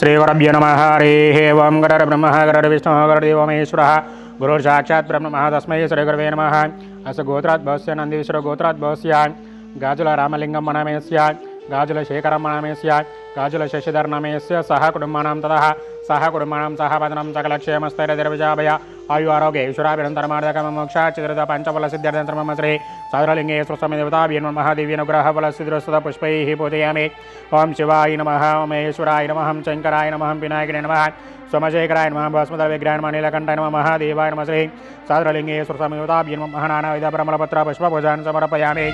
శ్రీగురభ్యో నమ హరి ఓం గర బ్రహ్మ గర విష్ణు గరదేవ మహేశ్వర గురు సాక్షాత్ బ్రహ్మ తస్మై శ్రీ గురవే నమ అస గోత్రాత్ భవస్య నందీశ్వర గోత్రాత్ భవస్య గాజుల రామలింగం మనమేస్య గాజుల శేఖరం మనమేస్య గాజుల శశిధర్ నమేస్య సహ కుటుంబానం తదః సహ కుటుంబానం సహ పదనం సకలక్షేమస్థైర్యజాభయ ఆయు ఆరోగ్య ఈశ్వరాభినంతరమార్దకమ మోక్ష చిత్రత పంచఫల సిద్ధ్యర్థంతరమ శ్రీ సాదరలింగే స్వస్వామి దేవతాభ్యన్ మహాదివ్యనుగ్రహ ఫల సిద్ధిరస్త పుష్పై పూజయామి ఓం శివాయ నమ ఓం మహేశ్వరాయ నమ శంకరాయ నమ వినాయకుని నమ సోమశేఖరాయ నమ భస్మద విగ్రహాయ నమ నమ మహాదేవాయ నమ శ్రీ సాదరలింగే స్వస్వామి దేవతాభ్యన్ మహానాన విధ పుష్ప పుష్పభుజాన్ సమర్పయామి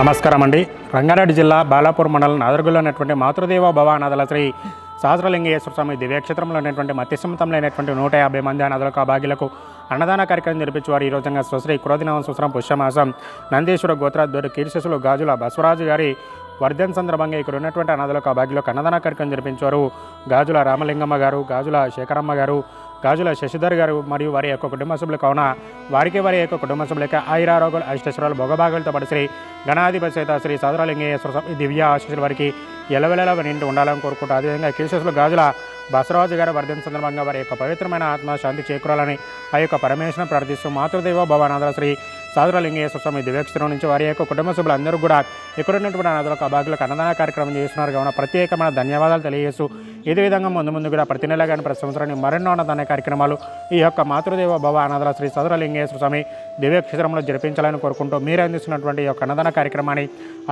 నమస్కారం అండి రంగారెడ్డి జిల్లా బాలాపూర్ మండలం నాదర్గుల్లో ఉన్నటువంటి మాతృదేవ భవానాథల శ్రీ సహస్రలింగేశ్వర స్వామి దివ్యక్షేత్రంలో ఉన్నటువంటి మత్స్యసముతంలో నూట యాభై మంది అనాథులకు భాగ్యులకు అన్నదాన కార్యక్రమం జరిపించేవారు ఈ రోజున స్వశ్రీ క్రోధినవం సుశ్రం పుష్యమాసం. నందీశ్వర గోత్రాధ్వరు కీర్షసులు గాజుల బసవరాజు గారి వర్ధన్ సందర్భంగా ఇక్కడ ఉన్నటువంటి అనాథులకు అభాగ్యులకు అన్నదాన కార్యక్రమం జరిపించారు గాజుల రామలింగమ్మ గారు గాజుల శేఖరమ్మ గారు గాజుల శశిధర్ గారు మరియు వారి యొక్క కుటుంబ సభ్యులు కావున వారికి వారి యొక్క కుటుంబ సభ్యులకి ఆయురారోగులు అష్టశ్వరాలు భోగభాగాలతో పాటు శ్రీ గణాధిపతి సైత శ్రీ సదరలింగేశ్వర స్వామి దివ్య ఆశీస్సులు వారికి ఎలవెలలా నిండి ఉండాలని కోరుకుంటూ అదేవిధంగా కీర్షసులు గాజుల బసరాజు గారి వర్ధన సందర్భంగా వారి యొక్క పవిత్రమైన ఆత్మ శాంతి చేకూరాలని ఆ యొక్క పరమేశ్వరం ప్రార్థిస్తూ మాతృదేవ భవానాథ శ్రీ సాధురలింగేశ్వర స్వామి దివ్యక్షేత్రం నుంచి వారి యొక్క కుటుంబ సభ్యులందరూ కూడా ఇక్కడ ఉన్నటువంటి అనాథులకు అభాగ్యులకు అన్నదాన కార్యక్రమం చేస్తున్నారు. కావున ప్రత్యేకమైన ధన్యవాదాలు తెలియజేస్తూ ఇదే విధంగా ముందు ముందు కూడా ప్రతి నెల కానీ ప్రతి సంవత్సరాన్ని మరెన్నో అన్నదాన కార్యక్రమాలు ఈ యొక్క మాతృదేవ భవ అనాథల శ్రీ సదరలింగేశ్వర స్వామి దివ్యక్షేత్రంలో జరిపించాలని కోరుకుంటూ మీరు అందిస్తున్నటువంటి ఈ యొక్క అన్నదాన కార్యక్రమాన్ని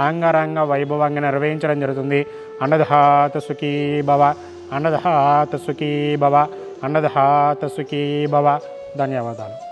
అంగరంగ వైభవంగా నిర్వహించడం జరుగుతుంది. అన్నదహాత సుఖీ భవ అన్నదహాత సుఖీ భవ అన్నదహాత సుఖీ భవ. ధన్యవాదాలు.